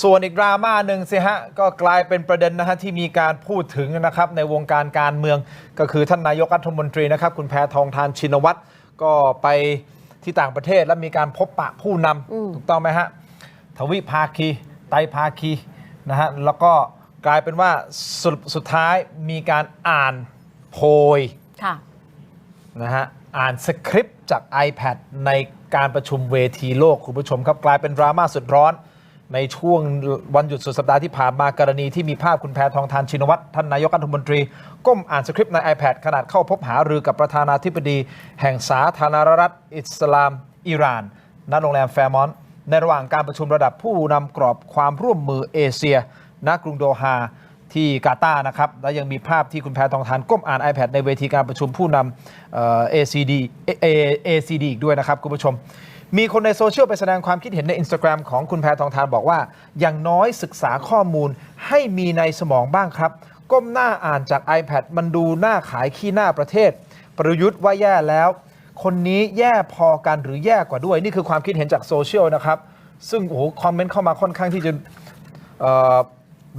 ส่วนอีกดราม่าหนึ่งสิฮะ ก็กลายเป็นประเด็นนะฮะที่มีการพูดถึงนะครับในวงการการเมือง ก็คือท่านนายกรัฐมนตรีนะครับ คุณแพทองทานชินวัตรก็ไปที่ต่างประเทศแล้วมีการพบปะผู้นำถูกต้องไหมฮะทวิภาคี ไตรภาคีนะฮะแล้วก็กลายเป็นว่าสรุปสุดท้ายมีการอ่านโพยค่ะนะฮะอ่านสคริปต์จาก iPad ในการประชุมเวทีโลกคุณผู้ชมครับกลายเป็นดราม่าสุดร้อน ในช่วงวันหยุดสุดสัปดาห์ที่ผ่านมากรณีที่มีภาพคุณแพทองทานชินวัตรท่านนายกรัฐมนตรี ก้มอ่านสคริปต์ใน iPad ขนาดเข้าพบหารือกับประธานาธิบดี แห่งสาธารณรัฐอิสลาม อิหร่านณโรงแรมแฟร์มอนต์ในระหว่างการประชุมระดับผู้นำกรอบความร่วมมือเอเชียณกรุงโดฮาที่กาตาร์นะครับ และยังมีภาพที่คุณแพทองทานก้มอ่าน iPad ในเวทีการประชุมผู้นำเอ่อ ACD A- A- ACD อีกด้วยนะครับคุณผู้ชม มีคนในโซเชียลไปแสดงความคิดเห็นใน Instagram ของคุณแพทองทานบอกว่า อย่างน้อยศึกษาข้อมูลให้มีในสมองบ้างครับ ก้มหน้าอ่านจาก iPad มันดูหน้าขายขี้หน้าประเทศ ประยุทธ์ว่าแย่แล้ว คนนี้แย่พอกันหรือแย่กว่าด้วย นี่คือความคิดเห็นจากโซเชียลนะครับ ซึ่งโอ้โหคอมเมนต์เข้ามาค่อนข้างที่จะ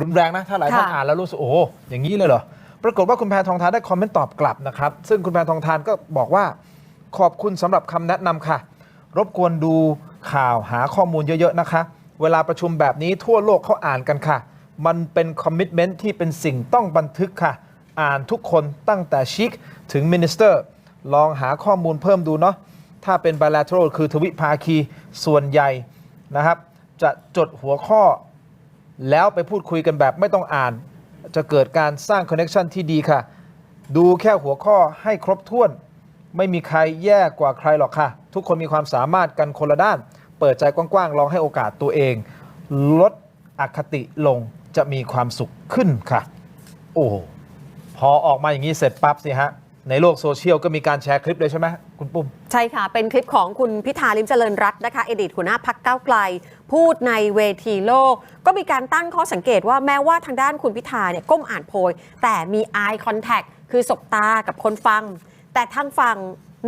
รุนแรงนะ ถ้าหลายท่านอ่านแล้วรู้สึกโอ้อย่างนี้เลยเหรอปรากฏว่าคุณแพทองทานได้คอมเมนต์ตอบกลับนะครับ ซึ่งคุณแพทองทานก็บอกว่า ขอบคุณสำหรับคำแนะนำค่ะ รบกวนดูข่าวหาข้อมูลเยอะๆนะคะ เวลาประชุมแบบนี้ทั่วโลกเขาอ่านกันค่ะ มันเป็นคอมมิชเมนต์ที่เป็นสิ่งต้องบันทึกค่ะ อ่านทุกคนตั้งแต่ชิคถึงมินิสเตอร์ ลองหาข้อมูลเพิ่มดูเนาะถ้าเป็น bilateral คือทวิภาคีส่วนใหญ่นะครับ จะจดหัวข้อ แล้วไปพูดคุยกันแบบไม่ต้องอ่าน จะเกิดการสร้างคอนเน t ชันที่ดีค่ะ ดูแค่หัวข้อให้ครบถ้วน ไม่มีใครแย่กว่าใครหรอกค่ะ ทุกคนมีความสามารถกันคนละด้าน เปิดใจกว้างๆ ลองให้โอกาสตัวเอง ลดอคติลงจะมีความสุขขึ้นค่ะ โอ้โหพอออกมาอย่างนี้เสร็จปั๊บสิฮะ ในโลกโซเชียลก็มีการแชร์คลิปเลยใช่ไหมคุณปุ้ม ใช่ค่ะ เป็นคลิปของคุณพิธาลิมเจริญรัตน์นะคะเอดีตหัวหน้าพักเก้าไกล พูดในเวทีโลก ก็มีการตั้งข้อสังเกตว่าแม้ว่าทางด้านคุณพิธาเนี่ยก้มอ่านโพย แต่มี eye contact คือสบตากับคนฟัง แต่ทางฝั่ง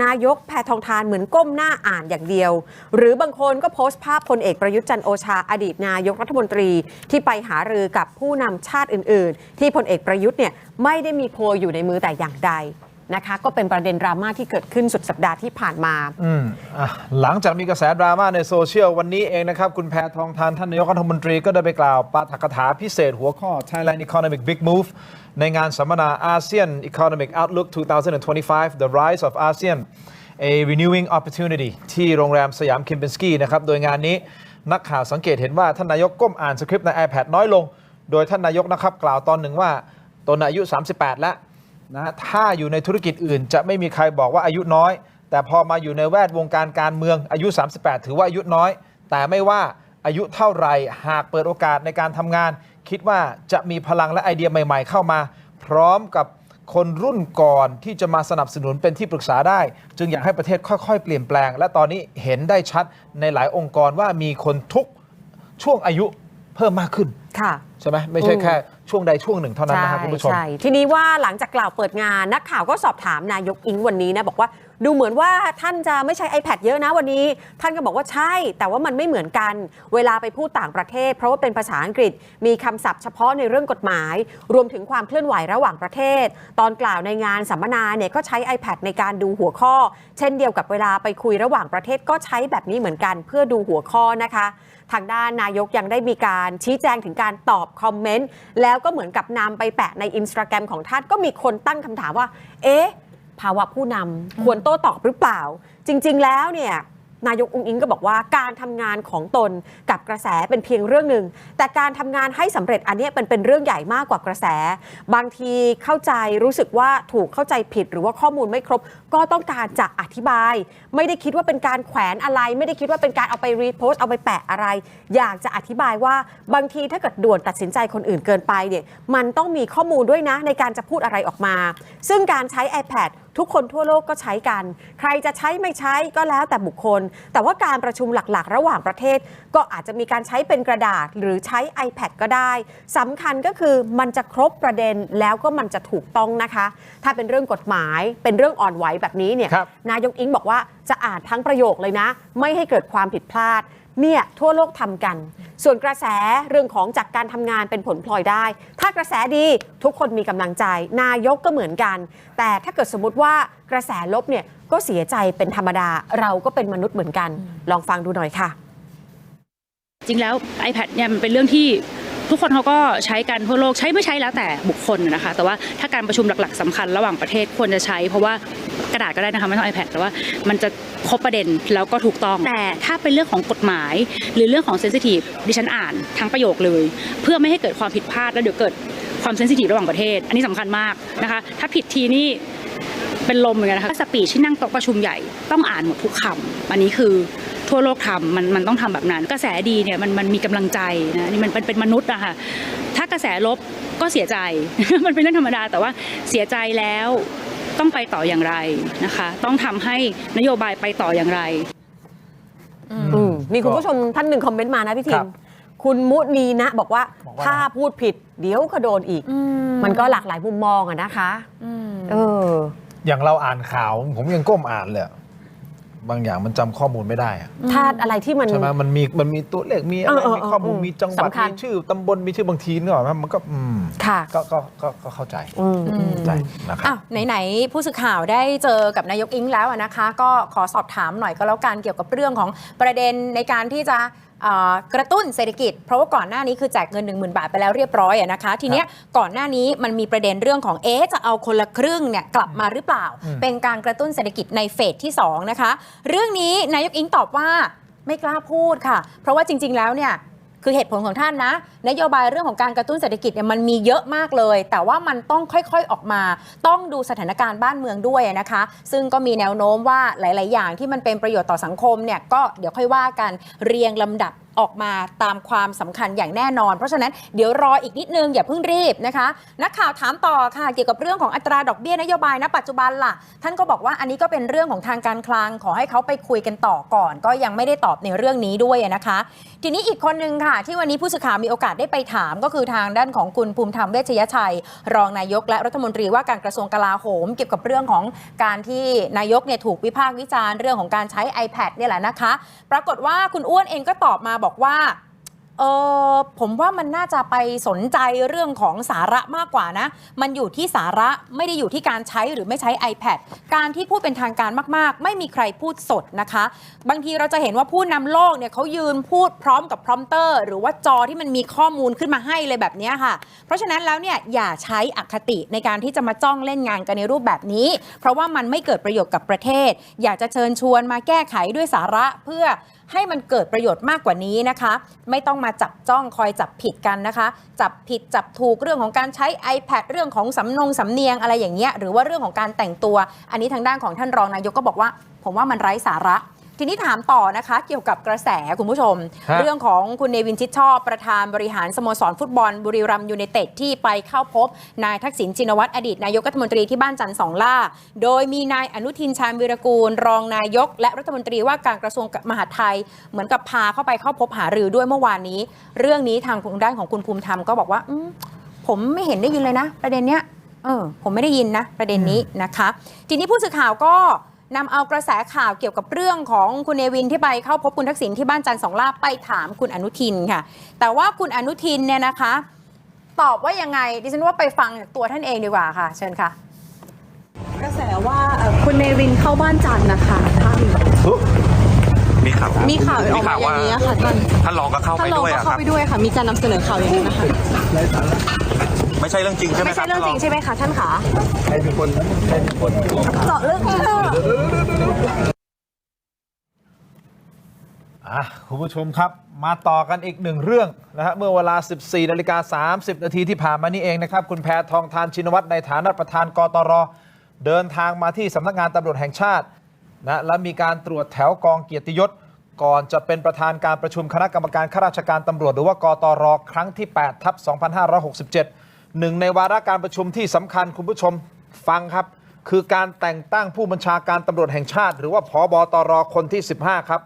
นายกแพทองทานเหมือนก้มหน้าอ่านอย่างเดียว หรือบางคนก็โพสต์ภาพพลเอกประยุทธ์จันโอชาอดีตนายกรัฐมนตรีที่ไปหารือกับผู้นำชาติอื่น ๆ ที่พลเอกประยุทธ์เนี่ยไม่ได้มีโพยอยู่ในมือแต่อย่างใด นะคะ ก็เป็นประเด็นดราม่าที่เกิดขึ้นสุดสัปดาห์ที่ผ่านมา อืมอะหลังจากมีกระแสดราม่าในโซเชียลวันนี้เองนะครับ คุณแพทองทานท่านนายกรัฐมนตรีก็ได้ไปกล่าวปาฐกถาพิเศษหัวข้อ Thailand Economic Big Move ในงานสัมมนา ASEAN Economic Outlook 2025 The Rise of ASEAN a Renewing Opportunity ที่โรงแรมสยามคิมเปนสกี้นะครับ โดยงานนี้นักข่าวสังเกตเห็นว่าท่านนายกก้มอ่านสคริปต์ใน iPad น้อยลง โดยท่านนายกนะครับกล่าวตอนหนึ่งว่าตนอายุ 38 แล้ว นะฮะถ้าอยู่ในธุรกิจอื่น จะไม่มีใครบอกว่าอายุน้อย แต่พอมาอยู่ในแวดวงการการเมืองอายุ 38 ถือว่าอายุน้อย แต่ไม่ว่าอายุเท่าไหร่หากเปิดโอกาสในการทำงาน คิดว่าจะมีพลังและไอเดียใหม่ ๆ เข้ามา พร้อมกับคนรุ่นก่อนที่จะมาสนับสนุนเป็นที่ปรึกษาได้ จึงอยากให้ประเทศค่อย ๆ เปลี่ยนแปลง และตอนนี้เห็นได้ชัดในหลายองค์กรว่ามีคนทุกช่วงอายุเพิ่มมากขึ้น ค่ะ ใช่ไหมไม่ใช่แค่ช่วงใดช่วงหนึ่งเท่านั้นนะครับคุณผู้ชม ใช่ ทีนี้ว่าหลังจากกล่าวเปิดงานนักข่าวก็สอบถามนายกอิงวันนี้นะบอกว่า ดูเหมือนว่าท่านจะไม่ใช้ iPad เยอะนะวันนี้ ท่านก็บอกว่าใช่ แต่ว่ามันไม่เหมือนกัน เวลาไปพูดต่างประเทศ เพราะว่าเป็นภาษาอังกฤษ มีคำศัพท์เฉพาะในเรื่องกฎหมาย รวมถึงความเคลื่อนไหวระหว่างประเทศ ตอนกล่าวในงานสัมมนาเนี่ยก็ใช้ iPad ในการดูหัวข้อ เช่นเดียวกับเวลาไปคุยระหว่างประเทศก็ใช้แบบนี้เหมือนกันเพื่อดูหัวข้อนะคะ ทางด้านนายกยังได้มีการชี้แจงถึงการตอบคอมเมนต์แล้วก็เหมือนกับนำไปแปะในอินสตาแกรมของท่านก็มีคนตั้งคำถามว่า เอ๊ะ ภาวะผู้นำควรโต้ตอบหรือเปล่า จริง ๆ แล้วเนี่ยนายกอุ้งอิงก็บอกว่าการทำงานของตนกับกระแสเป็นเพียงเรื่องหนึ่ง แต่การทำงานให้สำเร็จอันนี้เป็นเป็นเรื่องใหญ่มากกว่ากระแส บางทีเข้าใจรู้สึกว่าถูกเข้าใจผิดหรือว่าข้อมูลไม่ครบ ก็ต้องการจะอธิบาย ไม่ได้คิดว่าเป็นการแขวนอะไร ไม่ได้คิดว่าเป็นการเอาไปรีโพสต์เอาไปแปะอะไร อยากจะอธิบายว่าบางทีถ้าเกิดด่วนตัดสินใจคนอื่นเกินไปเนี่ยมันต้องมีข้อมูลด้วยนะในการจะพูดอะไรออกมา ซึ่งการใช้ iPad ทุกคนทั่วโลกก็ใช้กัน ใครจะใช้ไม่ใช้ก็แล้วแต่บุคคล แต่ว่าการประชุมหลักๆ ระหว่างประเทศ ก็อาจจะมีการใช้เป็นกระดาษ หรือใช้ iPad ก็ได้สำคัญก็คือมันจะครบประเด็นแล้วก็มันจะถูกต้องนะคะ ถ้าเป็นเรื่องกฎหมายเป็นเรื่องอ่อนไหวแบบนี้เนี่ยครับนายกอิงบอกว่าจะอ่านทั้งประโยคเลยนะ ไม่ให้เกิดความผิดพลาด เนี่ยทั่วโลกทำกัน ส่วนกระแสเรื่องของจากการทำงานเป็นผลพลอยได้ ถ้ากระแสดีทุกคนมีกำลังใจ นายกก็เหมือนกัน แต่ถ้าเกิดสมมติว่ากระแสลบเนี่ยก็เสียใจเป็นธรรมดา เราก็เป็นมนุษย์เหมือนกัน ลองฟังดูหน่อยค่ะ จริงแล้ว iPad เนี่ยมันเป็นเรื่องที่ ทุกคนเขาก็ใช้กันทั่วโลกใช้ไม่ใช้แล้วแต่บุคคลนะคะ แต่ว่าถ้าการประชุมหลักๆสำคัญระหว่างประเทศควรจะใช้ เพราะว่ากระดาษก็ได้นะคะไม่ต้อง iPad แต่ว่ามันจะครบประเด็นแล้วก็ถูกต้อง แต่ถ้าเป็นเรื่องของกฎหมาย หรือเรื่องของเซนซิทีฟดิฉันอ่านทั้งประโยคเลย เพื่อไม่ให้เกิดความผิดพลาดแล้วเดี๋ยวเกิดความเซนซิทีฟระหว่างประเทศ อันนี้สำคัญมากนะคะ ถ้าผิดทีนี่ เป็นลมเหมือนกันนะคะสปีชที่นั่งโต๊ะประชุมใหญ่ต้องอ่านหมดทุกคำอันนี้คือทั่วโลกทำมันมันต้องทำแบบนั้น กระแสดีเนี่ยมันมันมีกำลังใจนะนี่มันเป็นเป็นมนุษย์อะค่ะถ้ากระแสลบก็เสียใจมันเป็นเรื่องธรรมดาแต่ว่าเสียใจแล้วต้องไปต่ออย่างไรนะคะ ต้องทำให้นโยบายไปต่ออย่างไรอืมมีคุณผู้ชมท่านหนึ่งคอมเมนต์มานะพี่ทิครัมบคุณมุนีนะบอกว่าบอกว่าถ้าพูดผิด เดี๋ยวก็โดนอีก มันก็หลากหลายมุมมองอะนะคะเออ อย่างเราอ่านข่าว ผมยังก้มอ่านเลยอะบางอย่างมันจำข้อมูลไม่ได้อะถ้าอะไรที่มันใช่ไหมมันมีมันมีตัวเลขมีอะไรเออเออมีข้อมูลเออมีจังหวัดสำคัญมีชื่อตำบลมีชื่อบางทีนึกออกไหมมันก็อืมค่ะก็ก็ก็ก็เข้าใจอืมเข้าใจนะครับอ้าวไหนๆผู้สื่อข่าวได้เจอกับนายกอิงแล้วอะนะคะ ก็ขอสอบถามหน่อยก็แล้วกันเกี่ยวกับเรื่องของประเด็นในการที่จะเอ่อ กระตุ้นเศรษฐกิจ เพราะว่าก่อนหน้านี้คือแจกเงิน 1 0,000 บาทไปแล้วเรียบร้อยอะนะคะ ทีเนี้ยก่อนหน้านี้มันมีประเด็นเรื่องของเอ๊ะจะเอาคนละครึ่งเนี่ยกลับมาหรือเปล่าอืมเป็นการกระตุ้นเศรษฐกิจในเฟสที่2นะคะเรื่องนี้นายกอิงตอบว่าไม่กล้าพูดค่ะ เพราะว่าจริง ๆ แล้วเนี่ย คือเหตุผลของท่านนะ นโยบายเรื่องของการกระตุ้นเศรษฐกิจเนี่ยมันมีเยอะมากเลย แต่ว่ามันต้องค่อยๆออกมา ต้องดูสถานการณ์บ้านเมืองด้วยนะคะ ซึ่งก็มีแนวโน้มว่าหลาย ๆ อย่างที่มันเป็นประโยชน์ต่อสังคมเนี่ยก็เดี๋ยวค่อยว่ากันเรียงลำดับ ออกมาตามความสำคัญอย่างแน่นอน เพราะฉะนั้นเดี๋ยวรออีกนิดนึงอย่าเพิ่งรีบนะคะนักข่าวถามต่อค่ะเกี่ยวกับเรื่องของอัตราดอกเบี้ยนโยบายณปัจจุบันล่ะ ท่านก็บอกว่าอันนี้ก็เป็นเรื่องของทางการคลังขอให้เขาไปคุยกันต่อก่อน ก็ยังไม่ได้ตอบในเรื่องนี้ด้วยนะคะ ทีนี้อีกคนนึงค่ะ ที่วันนี้ผู้สื่อข่าวมีโอกาสได้ไปถาม ก็คือทางด้านของคุณภูมิธรรมเวชยชัย รองนายกและรัฐมนตรีว่าการกระทรวงกลาโหม เกี่ยวกับเรื่องของการที่นายกเนี่ยถูกวิพากษ์วิจารณ์เรื่องของการใช้ iPad เนี่ยแหละนะคะ ปรากฏว่าคุณอ้วนเองก็ตอบมาบอกบอกว่า เออผมว่ามันน่าจะไปสนใจเรื่องของสาระมากกว่านะ มันอยู่ที่สาระไม่ได้อยู่ที่การใช้หรือไม่ใช้ iPad การที่พูดเป็นทางการมาก ๆ ไม่มีใครพูดสดนะคะ บางทีเราจะเห็นว่าผู้นำโลกเนี่ยเขายืนพูดพร้อมกับพรอมเตอร์ หรือว่าจอที่มันมีข้อมูลขึ้นมาให้เลยแบบนี้ค่ะ เพราะฉะนั้นแล้วเนี่ยอย่าใช้อคติในการที่จะมาจ้องเล่นงานกันในรูปแบบนี้ เพราะว่ามันไม่เกิดประโยชน์กับประเทศ อยากจะเชิญชวนมาแก้ไขด้วยสาระเพื่อให้มันเกิดประโยชน์มากกว่านี้นะคะ ไม่ต้องมาจับจ้องคอยจับผิดกันนะคะ จับผิดจับถูกเรื่องของการใช้ iPad เรื่องของสำนงสำเนียงอะไรอย่างเงี้ยหรือว่าเรื่องของการแต่งตัว อันนี้ทางด้านของท่านรองนายกก็บอกว่า ผมว่ามันไร้สาระ ทีนี้ถามต่อนะคะเกี่ยวกับกระแสคุณผู้ชมฮะเรื่องของคุณเนวินชิดชอบประธานบริหารสโมสรฟุตบอลบุรีรัมย์ยูไนเต็ดที่ไปเข้าพบ นายทักษิณชินวัตรอดีตนายกรัฐมนตรีที่บ้านจันทร์สองล่า โดยมีนายอนุทินชาญวีรกูล รองนายก และรัฐมนตรีว่าการกระทรวงมหาดไทย เหมือนกับพาเข้าไปเข้าพบหารือด้วยเมื่อวานนี้ เรื่องนี้ทางด้านของคุณภูมิธรรมก็บอกว่าอืมผมไม่เห็นได้ยินเลยนะ ประเด็นเนี้ยเออผมไม่ได้ยินนะ ประเด็นนี้นะคะ ทีนี้ผู้สื่อข่าวก็ นำเอากระแสข่าวเกี่ยวกับเรื่องของคุณเนวินที่ไปเข้าพบคุณทักษิณที่บ้านจันทร์สองล่าไปถามคุณอนุทินค่ะ แต่ว่าคุณอนุทินเนี่ยนะคะ ตอบว่ายังไงดิฉันว่าไปฟังจากตัวท่านเองดีกว่าค่ะ เชิญค่ะ กระแสว่าเอ่อคุณเนวินเข้าบ้านจันทร์นะคะท่านมีข่าวมีข่าวออกมาอย่างนี้ค่ะท่านท่านรองก็เข้าท่าไปนรองด้วยก็อะคเข้ารับไปด้วยค่ะ มีการนำเสนอข่าวอย่างนี้นะคะ ไม่ใช่เรื่องจริงใช่ไหมไม่ครัใช่บเรื่องจริงท่านใช่ไหมคะท่านขาใครเป็นคนใครเป็นคน เจาะเรื่องค่ะอะคุณผู้ชมครับ มาต่อกันอีกหนึ่งเรื่องนะฮะเมื่อเวลา 14นาฬิกา30 นาทีที่ผ่านมานี่เองนะครับ คุณแพทองทานชินวัตรในฐานะประธานกตร เดินทางมาที่สำนักงานตำรวจแห่งชาตินะและมีการตรวจแถวกองเกียรติยศ ก่อนจะเป็นประธานการประชุมคณะกรรมการข้าราชการตำรวจ หรือว่ากตร ครั้งที่8ทับ2567 หนึ่งในวาระการประชุมที่สำคัญคุณผู้ชมฟังครับ คือการแต่งตั้งผู้บัญชาการตำรวจแห่งชาติ หรือว่าพบตรคนที่ 15 ครับ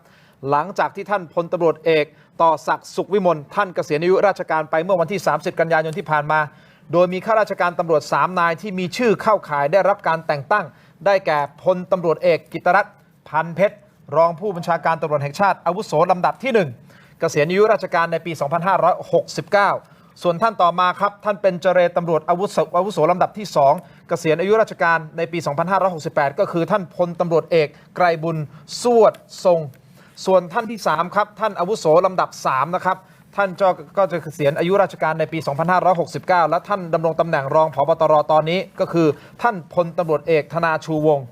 หลังจากที่ท่านพลตำรวจเอก ต่อศักดิ์สุขวิมลท่านเกษียณอายุราชการไปเมื่อวันที่ 30 กันยายนที่ผ่านมา โดยมีข้าราชการตำรวจ 3 นายที่มีชื่อเข้าข่ายได้รับการแต่งตั้ง ได้แก่พลตำรวจเอกกิตรัตน์พันเพชรรองผู้บัญชาการตำรวจแห่งชาติอาวุโสลำดับที่ 1 เกษียณอายุราชการในปี 2569 ส่วนท่านต่อมาครับ ท่านเป็นเจรตำรวจอาวุโสอาวุโสลำดับที่ 2 เกษียณอายุราชการในปี 2568 ก็คือท่านพลตำรวจเอกไกรบุญสวดทรง ส่วนท่านที่ 3 ครับ ท่านอาวุโสลำดับ 3 นะครับ ท่านจะก็จะเกษียณอายุราชการในปี 2569 และท่านดำรงตำแหน่งรองผบตรตอนนี้ก็คือ ท่านพลตำรวจเอกธนาชูวงศ์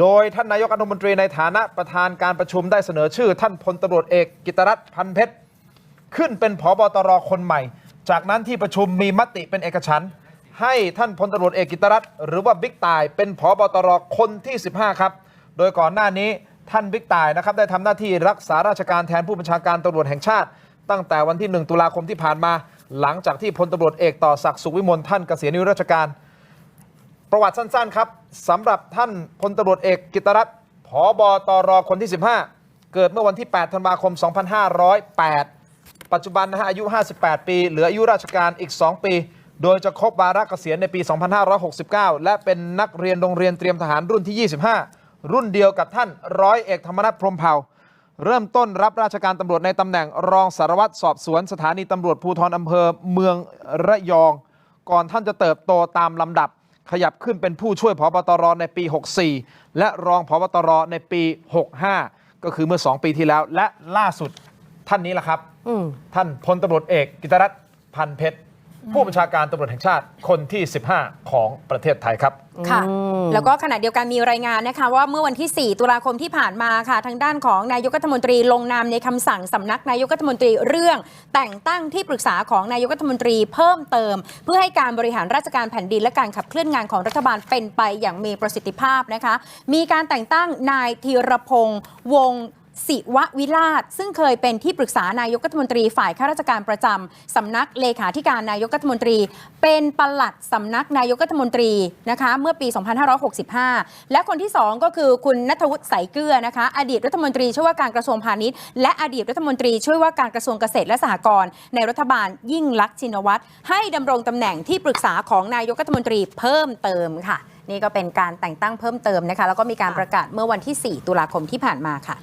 โดยท่านนายกรัฐมนตรีในฐานะประธานการประชุมได้เสนอชื่อ ท่านพลตำรวจเอกกิตรัตน์พันเพชรขึ้นเป็นผบตรคนใหม่ จากนั้นที่ประชุมมีมติเป็นเอกฉันท์ให้ท่านพลตำรวจเอกกิตรัตน์หรือว่าบิ๊กตายเป็นผบตรคนที่ 15 ครับ โดยก่อนหน้านี้ท่านบิ๊กตายนะครับได้ทำหน้าที่รักษาราชการแทนผู้บัญชาการตำรวจแห่งชาติ ตั้งแต่วันที่ 1 ตุลาคมที่ผ่านมา หลังจากที่พลตำรวจเอกต่อศักดิ์สุขวิมลท่านเกษียณอายุราชการ ประวัติสั้นๆครับสำหรับท่านพลตำรวจเอกกิตรัตน์ผบตรคนที่ 15 เกิดเมื่อวันที่ 8 ธันวาคม 2508 ปัจจุบันนะฮะอายุ 58 ปี เหลืออายุราชการอีก 2 ปี โดยจะครบวาระเกษียณในปี 2569 และเป็นนักเรียนโรงเรียนเตรียมทหารรุ่นที่ 25 รุ่นเดียวกับท่านร้อยเอกธรรมนัฐพรมเผ่าเริ่มต้นรับราชการตำรวจในตำแหน่งรองสารวัตรสอบสวนสถานีตำรวจภูธรอำเภอเมืองระยอง ก่อนท่านจะเติบโตตามลำดับ ขยับขึ้นเป็นผู้ช่วยพบตรในปี 64 และรองพบตรในปี 65 ก็คือเมื่อ 2 ปีที่แล้ว และล่าสุดท่านนี้แหละครับ ท่านพลตำรวจเอกกิตรัตน์พันเพชรผู้บัญชาการตำรวจแห่งชาติคนที่ 15 ของประเทศไทยครับ ค่ะ แล้วก็ขณะเดียวกันมีรายงานนะคะ ว่าเมื่อวันที่ 4 ตุลาคมที่ผ่านมาค่ะ ทางด้านของนายกรัฐมนตรีลงนามในคำสั่งสำนักนายกรัฐมนตรีเรื่อง แต่งตั้งที่ปรึกษาของนายกรัฐมนตรีเพิ่มเติม เพื่อให้การบริหารราชการแผ่นดินและการขับเคลื่อนงานของรัฐบาลเป็นไปอย่างมีประสิทธิภาพนะคะ มีการแต่งตั้งนายธีรพงษ์วง ศิววิราช ซึ่งเคยเป็นที่ปรึกษานายกรัฐมนตรีฝ่ายข้าราชการประจำสำนักเลขาธิการนายกรัฐมนตรี เป็นปลัดสำนักนายกรัฐมนตรีนะคะเมื่อปี 2565 และคนที่ 2 ก็คือคุณนัทวุฒิใสเกลือนะคะอดีตรัฐมนตรีช่วยว่าการกระทรวงพาณิชย์ และอดีตรัฐมนตรีช่วยว่าการกระทรวงเกษตรและสหกรณ์ในรัฐบาลยิ่งลักษณ์ชินวัตรให้ดำรงตำแหน่งที่ปรึกษาของนายกรัฐมนตรีเพิ่มเติมค่ะ นี่ก็เป็นการแต่งตั้งเพิ่มเติมนะคะแล้วก็มีการประกาศเมื่อวันที่ 4 ตุลาคมที่ผ่านมาค่ะ